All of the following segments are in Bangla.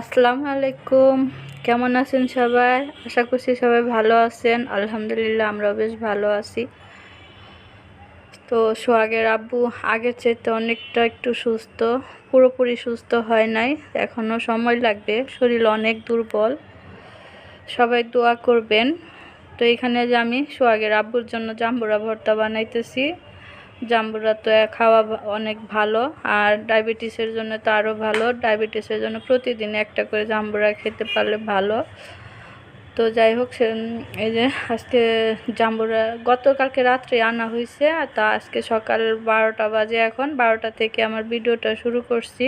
আসসালামু আলাইকুম কেমন আছেন সবাই? আশা করছি সবাই ভালো আছেন। আলহামদুলিল্লাহ, আমরাও বেশ ভালো আছি। তো সোহাগের আব্বু আগের চাইতে অনেকটা একটু সুস্থ, পুরোপুরি সুস্থ হয় নাই। এখনও সময় লাগবে, শরীর অনেক দুর্বল। সবাই দোয়া করবেন। তো এখানে যে আমি সোহাগের আব্বুর জন্য জাম্বুরা ভর্তা বানাইতেছি। জাম্বুরা তো খাওয়া অনেক ভালো, আর ডায়াবেটিসের জন্য তো আরও ভালো। ডায়াবেটিসের জন্য প্রতিদিন একটা করে জাম্বুরা খেতে পারলে ভালো। তো যাই হোক, সে এই যে আজকে জাম্বুরা, গতকালকে রাত্রে আনা হয়েছে আর তা আজকে সকাল বারোটা বাজে এখন। বারোটা থেকে আমার ভিডিওটা শুরু করছি।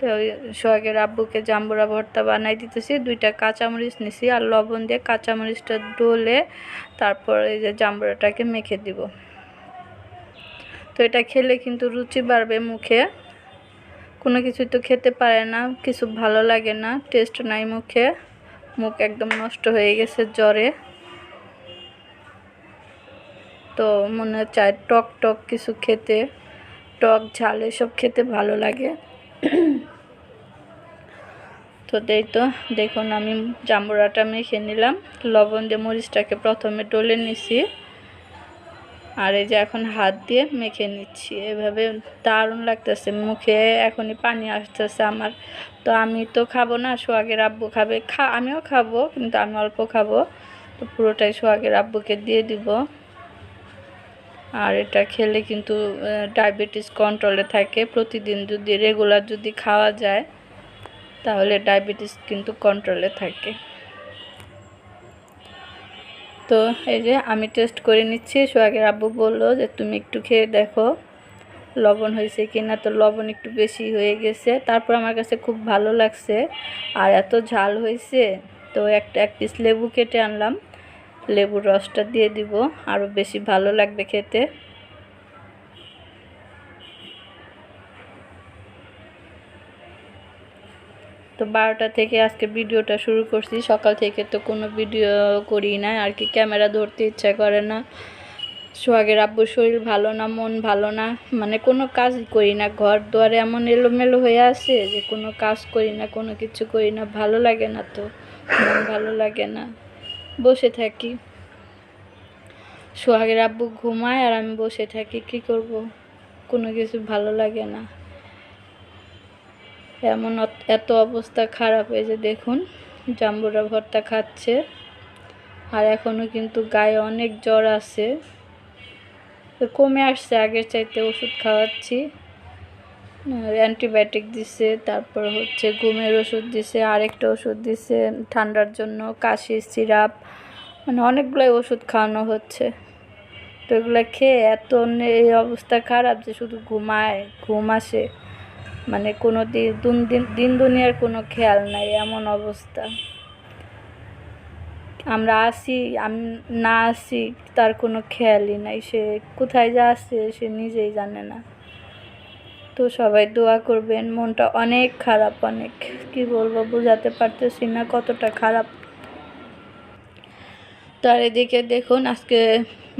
তো সোহাগের আব্বুকে জাম্বুরা ভর্তা বানাই দিতেছি। দুইটা কাঁচামরিচ নিছি, আর লবণ দিয়ে কাঁচামরিচটা ডলে তারপর এই যে জাম্বুরাটাকে মেখে দিব। তো এটা খেলে কিন্তু রুচি বাড়বে মুখে। কোনো কিছু তো খেতে পারে না, কিছু ভালো লাগে না টেস্ট নাই মুখে। মুখ একদম নষ্ট হয়ে গেছে জ্বরে। তো মনে চায় টক টক কিছু খেতে, টক ঝাল এসব খেতে ভালো লাগে। তো দেই তো, দেখুন আমি জাম্বুরাটা মেখে নিলাম, লবণ দিয়ে মরিচটাকে প্রথমে ডলে নিছি। আর এই যে এখন হাত দিয়ে মেখে নিচ্ছি, এভাবে দারুণ লাগতেছে। মুখে এখনই পানি আসতেছে আমার। তো আমি তো খাব না, সোহাগের আব্বু খাবে। খা, আমিও খাব, কিন্তু আমি অল্প খাব। তো পুরোটাই সোহাগের আব্বুকে দিয়ে দিব। আর এটা খেলে কিন্তু ডায়াবেটিস কন্ট্রোলে থাকে। প্রতিদিন যদি রেগুলার যদি খাওয়া যায়, তাহলে ডায়াবেটিস কিন্তু কন্ট্রোলে থাকে। তো এই যে আমি টেস্ট করে নিচ্ছি। সোহাগের আব্বু বলল যে, তুমি একটু খেয়ে দেখো, লবণ হয়েছে কি না তো লবণ একটু বেশি হয়ে গেছে। তারপর আমার কাছে খুব ভালো লাগছে। আর এত ঝাল হয়েছে, তো একটা, এক পিস লেবু কেটে আনলাম। লেবুর রসটা দিয়ে দিব, আরও বেশি ভালো লাগবে খেতে। তো বারোটা থেকে আজকে ভিডিওটা শুরু করছি। সকাল থেকে তো কোনো ভিডিও করি না, আর কি ক্যামেরা ধরতে ইচ্ছা করে না। সোহাগের আব্বুর শরীর ভালো না, মন ভালো না মানে কোনো কাজ করি না। ঘর দুয়ারে এমন এলোমেলো হয়ে আছে যে কোনো কাজ করি না, কোনো কিছু করি না। ভালো লাগে না তো, মন ভালো লাগে না, বসে থাকি। সোহাগের আব্বু ঘুমায় আর আমি বসে থাকি, কি করব? কোনো কিছু ভালো লাগে না। এমন এত অবস্থা খারাপ হয়ে যে দেখুন, জাম্বুরা ভর্তা খাচ্ছে। আর এখনও কিন্তু গায়ে অনেক জ্বর আছে। কমে আসছে, আগের চাইতে ওষুধ খাওয়াচ্ছি। অ্যান্টিবায়োটিক দিছে, তারপর হচ্ছে ঘুমের ওষুধ দিছে, আরেকটা ওষুধ দিছে, ঠান্ডার জন্য কাশি, সিরাপ মানে অনেকগুলোই ওষুধ খাওয়ানো হচ্ছে। তো এগুলো খেয়ে এত অন্য এই অবস্থা খারাপ যে শুধু ঘুমায়, ঘুম আসে। মানে কোনো দিন দিন দুনিয়ার কোনো খেয়াল নাই, এমন অবস্থা। আমরা আসি, আমি, না আসি, তার কোনো খেয়ালই নাই। সে কোথায় যা আসছে সে নিজেই জানে না। তো সবাই দোয়া করবেন, মনটা অনেক খারাপ, অনেক, কি বলব, বোঝাতে পারতেছি না কতটা খারাপ। তার এদিকে দেখুন, আজকে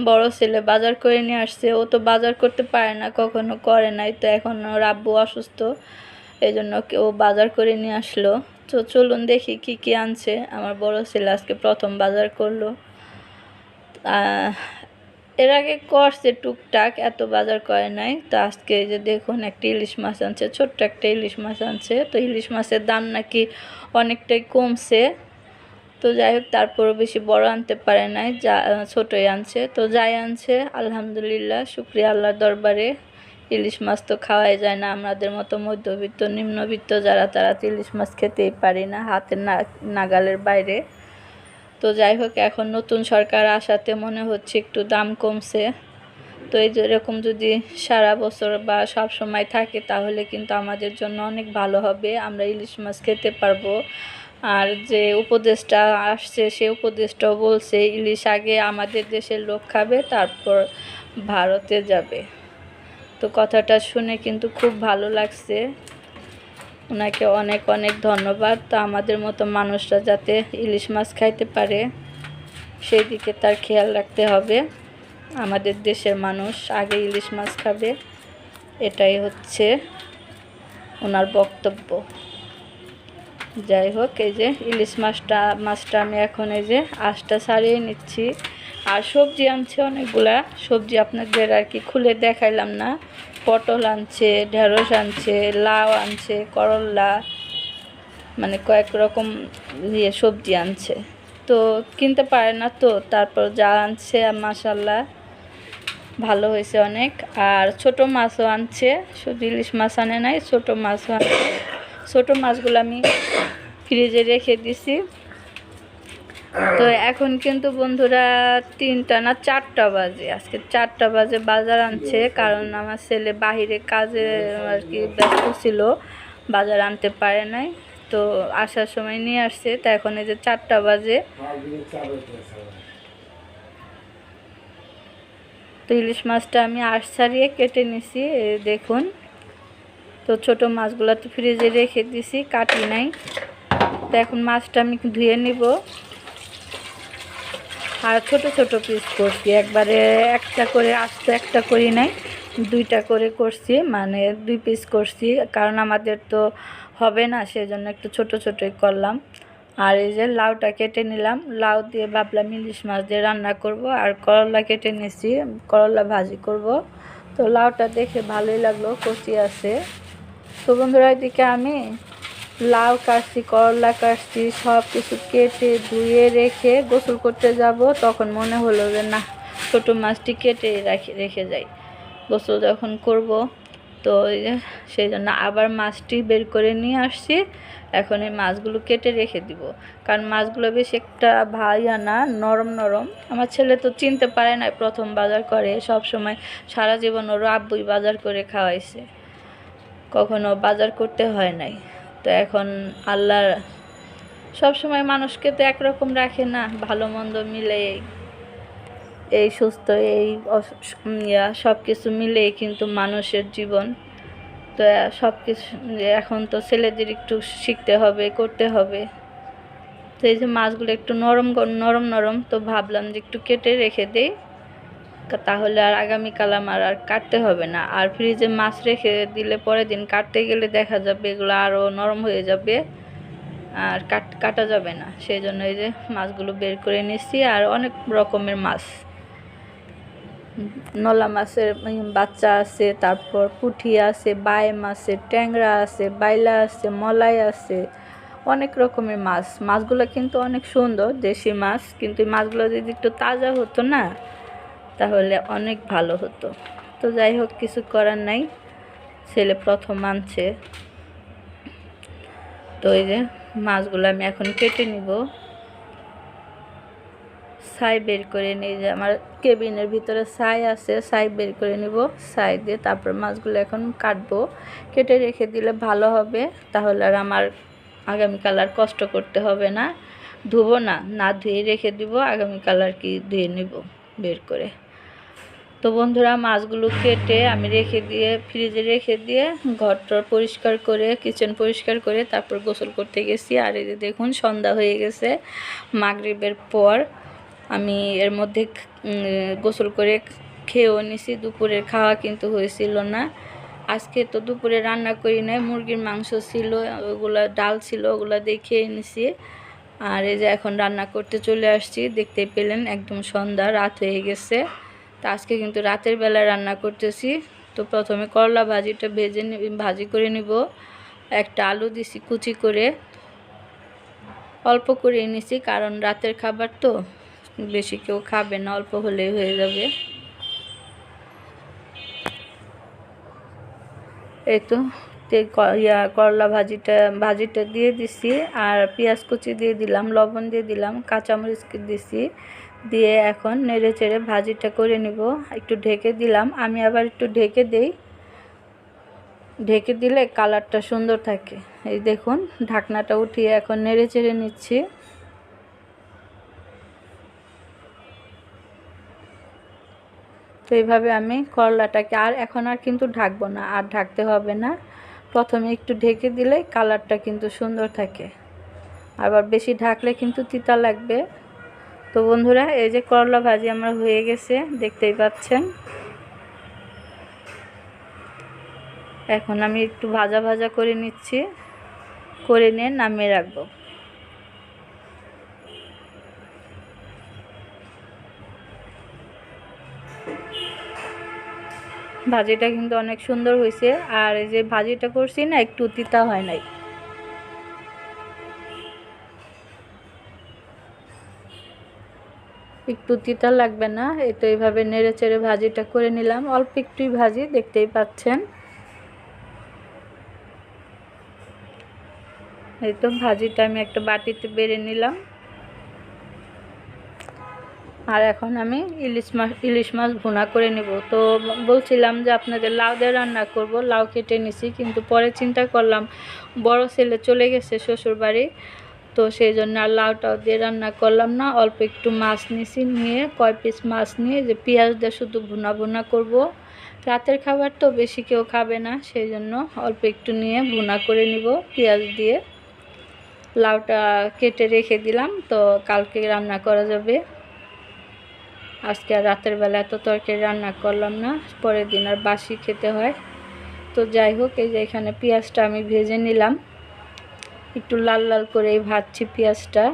বড় ছেলে বাজার করে নিয়ে আসছে। ও তো বাজার করতে পারে না, কখনো করে নাই। তো এখন রাব্বু অসুস্থ, এই জন্য ও বাজার করে নিয়ে আসলো। তো চলুন দেখি কি কি আনছে। আমার বড় ছেলে আজকে প্রথম বাজার করল। এর আগে করছে টুকটাক, এত বাজার করে নাই। তো আজকে যে দেখুন, একটা ইলিশ মাছ আনছে, ছোট্ট একটা ইলিশ মাছ আনছে। তো ইলিশ মাছের দাম নাকি অনেকটাই কমছে। তো যাই হোক, তারপরও বেশি বড় আনতে পারে নাই, যা, ছোটোই আনছে। তো যাই আনছে, আলহামদুলিল্লাহ, শুক্রিয়া আল্লাহর দরবারে। ইলিশ মাছ তো খাওয়াই যায় না, আমাদের মতো মধ্যবিত্ত, নিম্নবিত্ত যারা, তারা তো ইলিশ মাছ খেতেই পারি না, হাতের না, নাগালের বাইরে। তো যাই হোক, এখন নতুন সরকার আসাতে মনে হচ্ছে একটু দাম কমছে। তো এই যেরকম যদি সারা বছর বা সব সময় থাকে, তাহলে কিন্তু আমাদের জন্য অনেক ভালো হবে। আমরা ইলিশ মাছ খেতে পারব। আর যে উপদেশটা আসছে, সে উপদেশটাও বলছে, ইলিশ আগে আমাদের দেশের লোক খাবে, তারপর ভারতে যাবে। তো কথাটা শুনে কিন্তু খুব ভালো লাগছে। ওনাকে অনেক অনেক ধন্যবাদ। তো আমাদের মতো মানুষরা যাতে ইলিশ মাছ খাইতে পারে সেই দিকে তার খেয়াল রাখতে হবে। আমাদের দেশের মানুষ আগে ইলিশ মাছ খাবে, এটাই হচ্ছে ওনার বক্তব্য। যাই হোক, এই যে ইলিশ মাছটা মাছটা আমি এখন এই যে আঁশটা ছাড়িয়ে নিচ্ছি। আর সবজি আনছে অনেকগুলা। সবজি আপনাদের আর কি খুলে দেখাইলাম না। পটল আনছে, ঢেঁড়স আনছে, লাউ আনছে করল্লা মানে কয়েক রকম ইয়ে সবজি আনছে। তো কিনতে পারে না তো, তারপর যা আনছে মাসাল্লাহ ভালো হয়েছে অনেক। আর ছোট মাছও আনছে। শুধু ইলিশ মাছ আনে নাই, ছোট মাছও আনছে ছোট মাছগুলো আমি ফ্রিজে রেখে দিছি। তো এখন কিন্তু বন্ধুরা তিনটা না চারটা বাজে। আজকে চারটা বাজে বাজার আনছে, কারণ আমার ছেলে বাহিরে কাজে আর কি ব্যস্ত ছিল, বাজার আনতে পারে নাই। তো আসার সময় নিয়ে আসছে, তা এখন এই যে চারটা বাজে। তো ইলিশ মাছটা আমি আশ ছাড়িয়ে কেটে নিছি দেখুন। তো ছোট মাছগুলো তো ফ্রিজে রেখে দিছি, কাটি নাই। তো এখন মাছটা আমি ধুয়ে নিব। আর ছোট ছোট পিস করছি, একবারে একটা করে আস্ত একটা করি নাই, দুইটা করে করছি মানে দুই পিস করছি, কারণ আমাদের তো হবে না, সেজন্য একটু ছোট ছোটই করলাম। আর এই যে লাউটা কেটে নিলাম, লাউ দিয়ে ভাবলাম ইলিশ মাছ দিয়ে রান্না করব, আর করলা কেটে নিয়েছি করলা ভাজি করব। তো লাউটা দেখে ভালোই লাগল, কচি আছে। তো বন্ধুরা এদিকে আমি লাউ কাটছি, করলা কাটছি সব কিছু কেটে ধুয়ে রেখে গোসল করতে যাব। তখন মনে হলো যে, না, ছোটো মাছটি কেটে রাখি, রেখে যাই। গোসল যখন করব। তো সেই জন্য আবার মাছটি বের করে নিয়ে আসছি। এখন এই মাছগুলো কেটে রেখে দিব। কারণ মাছগুলো বেশ একটা ভাইয়া না, নরম নরম। আমার ছেলে তো চিনতে পারে না প্রথম বাজার করে। সব সময় সারা জীবন ওর আব্বুই বাজার করে খাওয়াইছে। কখনো বাজার করতে হয় নাই। তো এখন আল্লাহ সব সময় মানুষকে তো একরকম রাখে না, ভালো মন্দ মিলে এই সুস্থ, এই ইয়া সব কিছু মিলেই কিন্তু মানুষের জীবন। তো সব কিছু এখন তো ছেলেদের একটু শিখতে হবে, করতে হবে। তো এই যে মাছগুলো একটু নরম নরম নরম, তো ভাবলাম যে একটু কেটে রেখে দেই। তাহলে আর আগামীকাল আমার আর কাটতে হবে না। আর ফ্রিজে মাছ রেখে দিলে পরের দিন কাটতে গেলে দেখা যাবে এগুলো আরও নরম হয়ে যাবে, আর কাট কাটা যাবে না। সেই জন্য এই যে মাছগুলো বের করে নিচ্ছি আর অনেক রকমের মাছ নলা মাছের বাচ্চা আছে, তারপর পুঠি আছে বাইম আছে, ট্যাংরা আছে, বাইলা আছে, মলাই আছে, অনেক রকমের মাছ মাছগুলো কিন্তু অনেক সুন্দর, দেশি মাছ কিন্তু মাছগুলো যদি একটু তাজা হতো না তাহলে অনেক ভালো হতো। তো যাই হোক, কিছু করার নাই। ছেলে প্রথম আনছে। তো এই যে মাছগুলো আমি এখন কেটে নিব। ছাই বের করে নিই যে আমার কেবিনের ভিতরে ছাই আছে, ছাই বের করে নিব, ছাই দিয়ে তারপর মাছগুলো এখন কাটবো। কেটে রেখে দিলে ভালো হবে, তাহলে আর আমার আগামীকাল আর কষ্ট করতে হবে না। ধুবো না না ধুয়ে রেখে দিব, আগামীকাল আর কি ধুয়ে নিব বের করে। তো বন্ধুরা, মাছগুলো কেটে আমি রেখে দিয়ে, ফ্রিজে রেখে দিয়ে ঘরটর পরিষ্কার করে, কিচেন পরিষ্কার করে তারপর গোসল করতে গেছি। আর এই যে দেখুন, সন্ধ্যা হয়ে গেছে। মাগরিবের পর আমি এর মধ্যে গোসল করে খেয়েও নিছি। দুপুরের খাওয়া কিন্তু হয়েছিল না। আজকে তো দুপুরে রান্না করি নাই। মুরগির মাংস ছিল, ওগুলো ডাল ছিল, ওগুলো দিয়ে খেয়ে নিছি। আর এই যে এখন রান্না করতে চলে আসছি। দেখতে পেলেন একদম সন্ধ্যা, রাত হয়ে গেছে। তা আজকে কিন্তু রাতের বেলা রান্না করতেছি। তো প্রথমে করলা ভাজিটা ভেজে ভাজি করে নিব। একটা আলু দিছি কুচি করে। অল্প করে নিছি কারণ রাতের খাবার তো। বেশি কেউ খাবে না, অল্প হলেই হয়ে যাবে। এই তো ইয়া, করলা ভাজিটা ভাজিটা দিয়ে দিছি। আর পেঁয়াজ কুচি দিয়ে দিলাম, লবণ দিয়ে দিলাম, কাঁচামরিচ দিছি। দিয়ে এখন নেড়ে চেড়ে ভাজিটা করে নিব। একটু ঢেকে দিলাম। আমি আবার একটু ঢেকে দেই। ঢেকে দিলে কালারটা সুন্দর থাকে। এই দেখুন, ঢাকনাটা উঠিয়ে এখন নেড়ে চেড়ে নিচ্ছি। তো এইভাবে আমি করলাটাকে আর এখন আর কিন্তু ঢাকবো না, আর ঢাকতে হবে না। প্রথমে একটু ঢেকে দিলে কালারটা কিন্তু সুন্দর থাকে। আবার বেশি ঢাকলে কিন্তু তিতা লাগবে। তো বন্ধুরা, এই যে করলা ভাজি আমার হয়ে গেছে, দেখতেই পাচ্ছেন। এখন আমি একটু ভাজা ভাজা করে নিচ্ছি, করে নিয়ে নামিয়ে রাখব। ভাজিটা কিন্তু অনেক সুন্দর হয়েছে, আর এই যে ভাজিটা করছি না, একটু তিতা হয় নাই। একটু তিতা লাগবে না, এই তো এইভাবে নেড়ে চেড়ে ভাজিটা করে নিলাম। অল্প একটুই ভাজি, দেখতেই পাচ্ছেন। এই তো ভাজিটা আমি একটা বাটিতে বেড়ে নিলাম। আর এখন আমি ইলিশ মাছ ইলিশ মাছ ভুনা করে নেব। তো বলছিলাম যে আপনাদের লাউ দিয়ে রান্না করব, লাউ কেটে নিছি, কিন্তু পরে চিন্তা করলাম, বড় ছেলে চলে গেছে শ্বশুর বাড়ি তো সেই জন্য আর লাউটাও দিয়ে রান্না করলাম না। অল্প একটু মাছ নিছি নিয়ে, কয় পিস মাছ নিয়ে, যে পেঁয়াজ দিয়ে শুধু ভুনা ভুনা করব। রাতের খাবার তো বেশি কেউ খাবে না, সেই জন্য অল্প একটু নিয়ে ভুনা করে নিব পেঁয়াজ দিয়ে। লাউটা কেটে রেখে দিলাম, তো কালকে রান্না করা যাবে। আজকে আর রাতের বেলা এত তরকারি রান্না করলাম না, পরের দিন আর বাসি খেতে হয়। তো যাই হোক, এই যে এখানে পেঁয়াজটা আমি ভেজে নিলাম। একটু লাল লাল করে ভাজছি পেঁয়াজটা।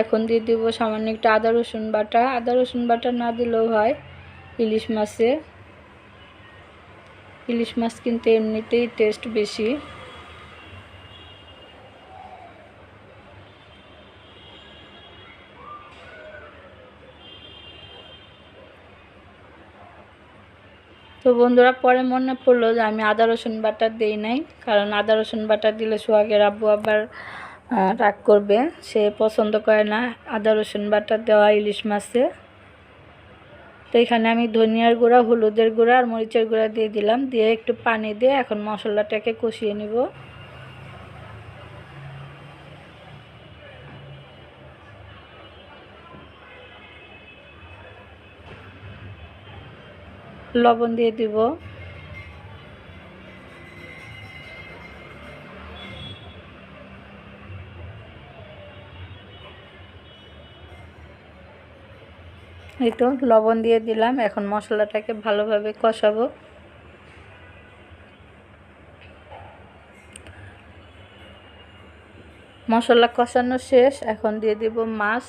এখন দিয়ে দেবো সামান্য একটু আদা, রসুন বাটা। আদা, রসুন বাটা না দিলেও হয় ইলিশ মাছে। ইলিশ মাছ কিন্তু এমনিতেই টেস্ট বেশি। তো বন্ধুরা, পরে মনে পড়ল যে আমি আদা রসুন বাটা দিই নাই, কারণ আদা রসুন বাটা দিলে সোহাগের আব্বু আবার রাগ করবে। সে পছন্দ করে না আদা রসুন বাটা দেওয়া ইলিশ মাছে। তো এখানে আমি ধনিয়ার গুঁড়া, হলুদের গুঁড়া আর মরিচের গুঁড়া দিয়ে দিলাম। দিয়ে একটু পানি দিয়ে এখন মশলাটাকে কষিয়ে নিব। লবণ দিয়ে দিব। তো লবণ দিয়ে দিলাম, এখন মশলাটাকে ভালোভাবে কষাবো। মশলা কষানো শেষ, এখন দিয়ে দিব মাছ।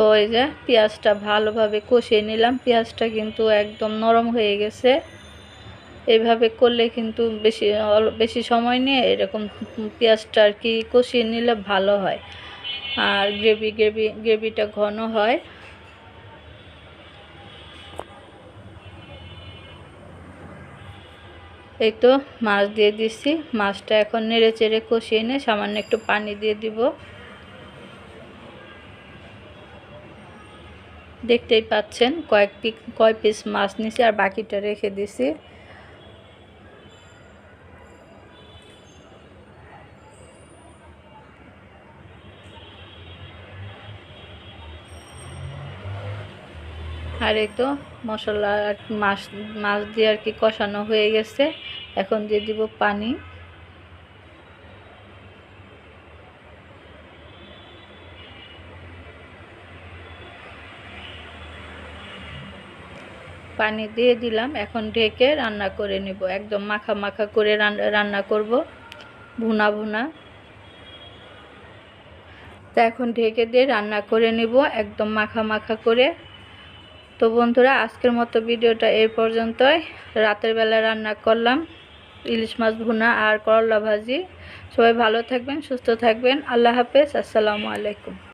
তো এই যে পেঁয়াজটা ভালোভাবে কষিয়ে নিলাম। পেঁয়াজটা কিন্তু একদম নরম হয়ে গেছে। এইভাবে করলে কিন্তু বেশি বেশি সময় নিয়ে এরকম পেঁয়াজটা আর কি কষিয়ে নিলে ভালো হয়। আর গ্রেভি গ্রেভি, গ্রেভিটা ঘন হয়। এই তো মাছ দিয়ে দিচ্ছি। মাছটা এখন নেড়ে চেড়ে কষিয়ে নিয়ে সামান্য একটু পানি দিয়ে দিব। দেখতেই পাচ্ছেন কয়েকটি কয় পিস মাছ নিছি আর বাকিটা রেখে দিছি। আর এই তো মশলা মাছ মাছ দিয়ে আর কি কষানো হয়ে গেছে। এখন দিয়ে দিব পানি। পানি দিয়ে দিলাম, এখন ঢেকে রান্না করে নেব। একদম মাখা মাখা করে রান্না করব, ভুনা ভুনা। তো এখন ঢেকে দিয়ে রান্না করে নেব, একদম মাখা মাখা করে। তো বন্ধুরা, আজকের মতো ভিডিওটা এই পর্যন্তই। রাতের বেলা রান্না করলাম, ইলিশ মাছ ভুনা আর করলা ভাজি। সবাই ভালো থাকবেন, সুস্থ থাকবেন। আল্লাহ হাফেজ, আসসালামু আলাইকুম।